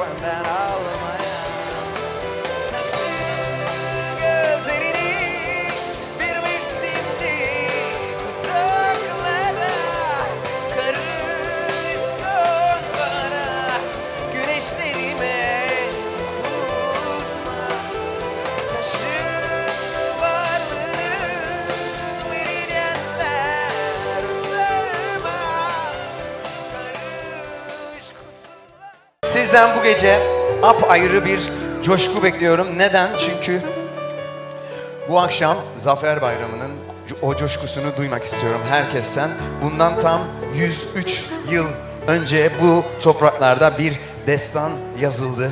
when that I Sizden bu gece apayrı bir coşku bekliyorum. Neden? Çünkü bu akşam Zafer Bayramı'nın o coşkusunu duymak istiyorum herkesten. Bundan tam 103 yıl önce bu topraklarda bir destan yazıldı.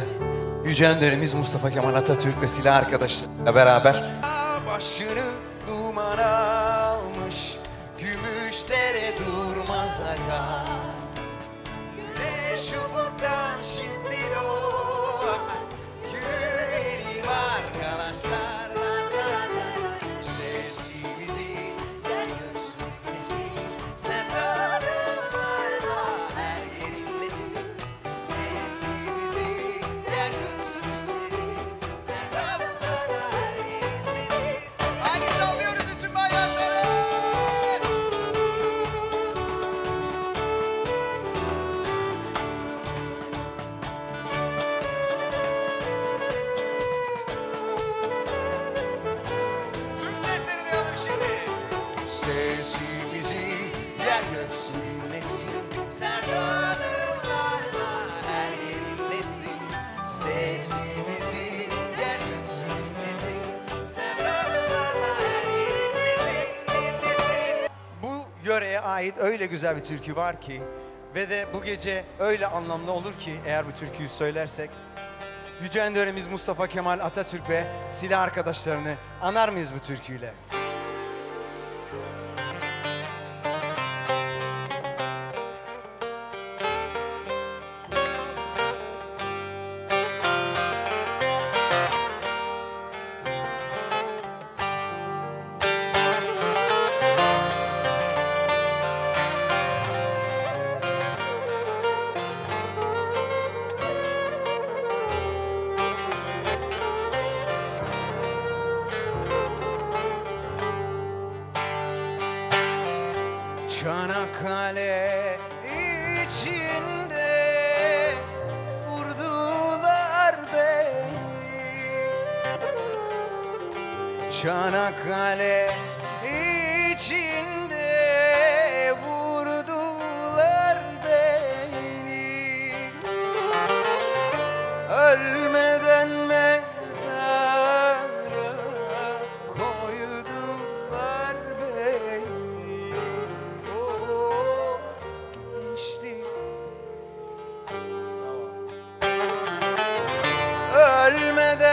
Yüce Önderimiz Mustafa Kemal Atatürk ve silah arkadaşlarıyla beraber başını duman Sesimizi yer göğsündesin. Sert adımlarla her yerindesin. Sesimizi yer göğsündesin. Sert adımlarla her yerindesin. dinlesin. Bu yöreye ait öyle güzel bir türkü var ki ve de bu gece öyle anlamlı olur ki eğer bu türküyü söylersek Yüce Önderimiz Mustafa Kemal Atatürk ve silah arkadaşlarını anar mıyız bu türküyle? Thank you. Çanakkale içinde vurdular beni. Çanakkale içinde vurdular beni. Ölme والمدى